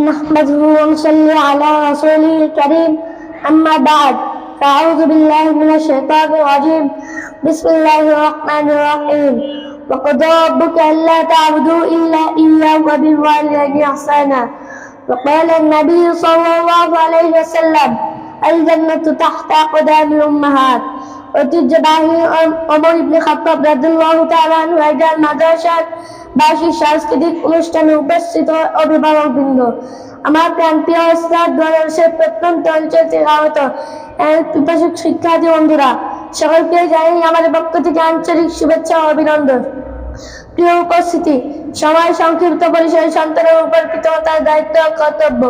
نحمده ونصلي على رسوله الكريم. أما بعد فأعوذ بالله من الشيطان الرجيم. بسم الله الرحمن الرحيم. وقضى ربك ألا تعبدوا إلا إياه وبالوالدين إحسانا. وقال النبي صلى الله عليه وسلم الجنة تحت أقدام الأمهات. ঐতিহ্যবাহী বার্ষিক সাংস্কৃতিক অনুষ্ঠানে উপস্থিত আমার শিক্ষার্থী বন্ধুরা, সকলকে জানাই আমাদের পক্ষ থেকে আঞ্চলিক শুভেচ্ছা ও অভিনন্দন। প্রিয় উপস্থিতি, সময় সংক্ষিপ্ত পরিসরে সন্তানের উপর পিতামাতার দায়িত্ব কর্তব্য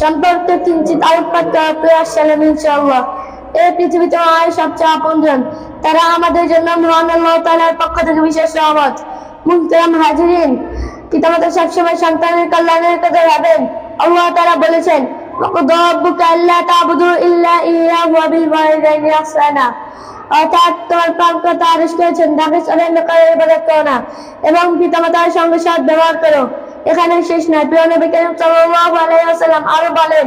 সম্পর্কে কিঞ্চিত আলোকপাত করার প্রয়াস চালান ইনশাআল্লাহ। এই পৃথিবীতে হয় সবচেয়ে আপনজন। তারা আমাদের জন্য মহান পক্ষ থেকে বিশেষ রহমত। মুহতারাম হাজিরিন সবসময় সন্তানের কল্যাণের কথা ভাবেন আল্লাহ তারা বলেছেন অর্থাৎ না, এবং পিতামাতার সঙ্গে সৎ ব্যবহার করো। এখানে শেষ নয় আরও বলেন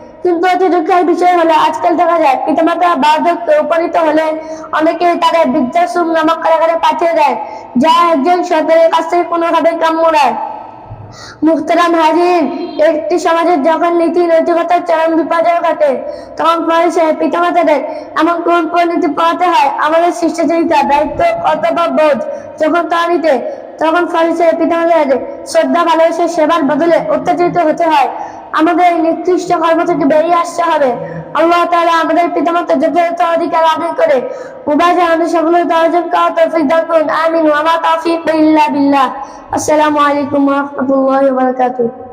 কিন্তু অতি দুঃখের বিষয় হলো, আজকাল দেখা যায় পিতামাতা বার্ধক্যে উপনীত হলে অনেকে তাদের বৃদ্ধাশ্রম নামক কারাগারে পাঠিয়ে দেয়, যা একজন সরকারের কাছ থেকে কোনোভাবে কাম্য নয়। মুখতারাম হাজির একটি সমাজের যখন নীতি নৈতিকতার চরম বিপর্যয় ঘটে, তখন পরিচয় পিতামাতাদের এমন কোন পরিণতি পাওয়াতে হয়, আমাদের শিষ্টাচারিতা, দায়িত্ব, কর্তব্য বোধ যখন তা নিতে, তখন পরিচয় পিতামাতাদের শ্রদ্ধা, ভালোবাসার সেবার বদলে অত্যাচারিত হতে হয়। আমাদের নিকৃষ্ট কর্ম থেকে বেরিয়ে আসতে হবে। আল্লাহ তাহলে আমাদের পিতামাতা যথাযথ অধিকার আদায় করে উভয় আমাদের সফলতা অর্জন করা তৌফিক করুন। আমিন। আসসালামু আলাইকুম রাহমাতুল্লাহি বারাকাতুহু।